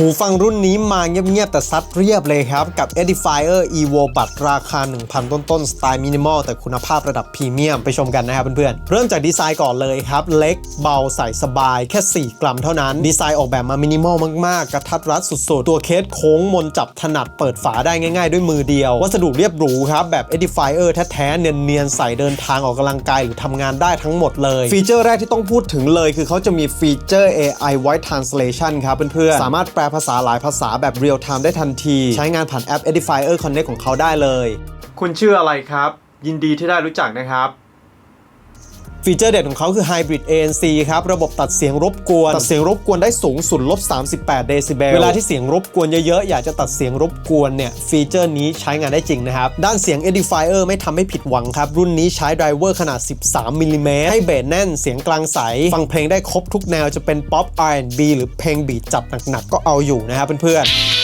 หูฟังรุ่นนี้มาเงียบๆ แต่ซัดเรียบเลยครับ กับ Edifier Evo บัตรราคา 1,000 ต้นๆ สไตล์มินิมอล แต่คุณภาพระดับพรีเมียมไปชมกันนะครับเพื่อนๆ เริ่มจากดีไซน์ก่อนเลยครับ เล็กเบาใส่สบายแค่ 4 กรัมเท่านั้น ดีไซน์ออกแบบมามินิมอลมากๆ กระทัดรัดสุดๆ ตัวเคสโค้งมนจับถนัดเปิดฝาได้ง่ายๆ ด้วยมือเดียว วัสดุเรียบหรูครับ แบบ Edifier แท้ๆ เนียนๆ ใส่เดินทางออกกำลังกายหรือทำงานได้ทั้งหมดเลย ฟีเจอร์แรกที่ต้องพูดถึงเลย คือเขาจะมีฟีเจอร์ AI Voice Translation ครับเพื่อนๆสามารถแปลภาษาหลายภาษาแบบเรียลไทม์ได้ทันที ใช้งานผ่านแอป Edifier Connect ของเขาได้เลย คุณชื่ออะไรครับ ยินดีที่ได้รู้จักนะครับ ฟีเจอร์เด็ดของเขาคือ Hybrid ANC ครับ ระบบตัดเสียงรบกวน ตัดเสียงรบกวนได้สูงสุดลบ 38 เดซิเบล เวลาที่เสียงรบกวนเยอะๆ อยากจะตัดเสียงรบกวนเนี่ย ฟีเจอร์นี้ใช้งานได้จริงนะครับ ด้านเสียง Edifier ไม่ทำให้ผิดหวังครับ รุ่นนี้ใช้ไดรเวอร์ขนาด 13มิลลิเมตรให้เบสแน่นเสียงกลางใส ฟังเพลงได้ครบทุกแนวจะเป็นป๊อป R&B หรือเพลงบีทจัดหนักๆก็เอาอยู่นะครับเพื่อนๆ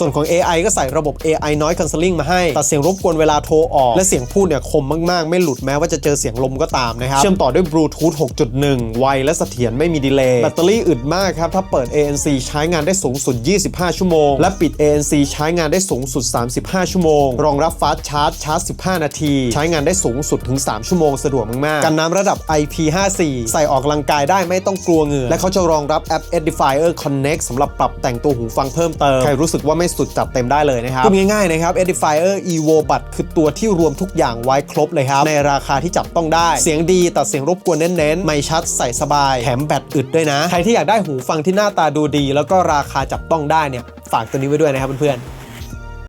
ส่วนของ AI ก็ใส่ระบบ AI Noise Cancelling มาให้ ตัดเสียงรบกวนเวลาโทรออก และเสียงพูดเนี่ยคมมากๆ ไม่หลุดแม้ว่าจะเจอเสียงลมก็ตามนะครับเชื่อมต่อด้วย Bluetooth 6.1 ไวและเสถียรไม่มีดีเลย์แบตเตอรี่อึดมากครับถ้าเปิด ANC ใช้งานได้สูงสุด 25 ชั่วโมง และปิด ANC ใช้งานได้สูงสุด 35 ชั่วโมง รองรับฟาสชาร์จชาร์จ 15 นาที ใช้งานได้สูงสุดถึง 3 ชั่วโมงสะดวกมากๆกันน้ำระดับ IP54 ใส่ออกกำลังกายได้ไม่ต้องกลัวเหงื่อและเขาจะรองรับแอป Edifier Connect สำหรับปรับแต่งตัวหูฟังเพิ่มเติมใครรู้สึกว่าไม่สุดจัดเต็มได้เลยนะครับพูดง่ายๆนะครับ Edifier Evo บัตคือตัวที่รวมทุกอย่างไว้ครบเลยครับ ในราคาที่จับต้องได้ เสียงดีตัดเสียงรบกวนเน้นๆ ไม่ชัดใส่สบาย แถมแบตอึดด้วยนะ ใครที่อยากได้หูฟังที่หน้าตาดูดี แล้วก็ราคาจับต้องได้เนี่ย ฝากตัวนี้ไว้ด้วยนะครับเพื่อนๆ